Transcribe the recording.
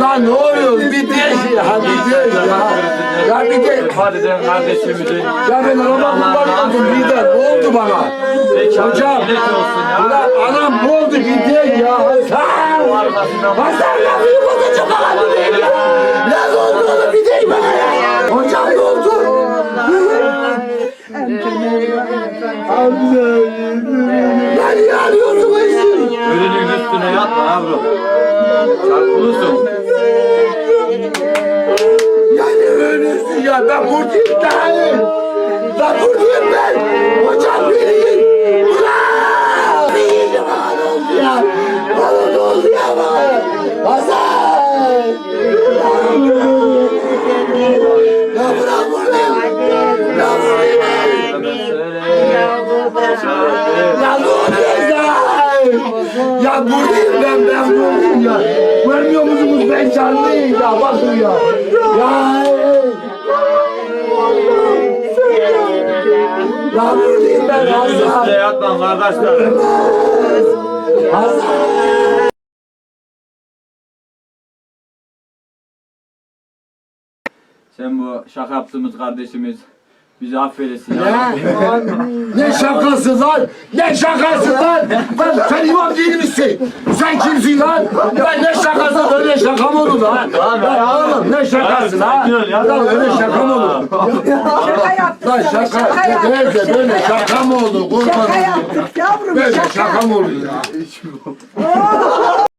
Lan ne oluyor? Bir değil ya, bir değil ya. Ya bir değil. Vadeden kardeşimizi. Ya ben araba kullanıyordum birden. Ne oldu bana? Hocam. Ulan anam ne oldu bir değil ya. Hasan. Hasan lafıyı bozacak bana bir değil ya. Ne oldu oğlum bir değil bana ya. Hocam ne oldu? Ya niye arıyorsun? Ölünün üstüne yatma yavrum. Çarpılırsın. Ya ben buradayım dayı. Ben buradayım ben. Hocam beni. Ulan! Beni bana oldu ya? Bana ne oldu ya bana? Hasan! Ya bırak buradayım. Ya buradayım ben. Ya ne oluyor ya? Ya buradayım ben, ben buradayım ya. Görmüyor musunuz ben canlıyım ya, bakın ya. Ya. Buradayım ben Hasan. yatma kardeşler. Hasan. Sen bu şaka yaptığımız kardeşimiz bizi affeylesin ya. Ne? Ne şakası lan? Ne şakası lan? Lan sen imam değil misin? Sen kimsin lan? Lan ne şakası böyle şaka mı olur lan? Lan oğlum ne şakası lan? Lan öyle şaka mı olur? Şaka yaptık Lan sana, şaka, şaka yaptık. böyle böyle şaka mı olur? Kurban Şaka olayım. yaptık yavrum Böyle şaka. şaka mı olur ya?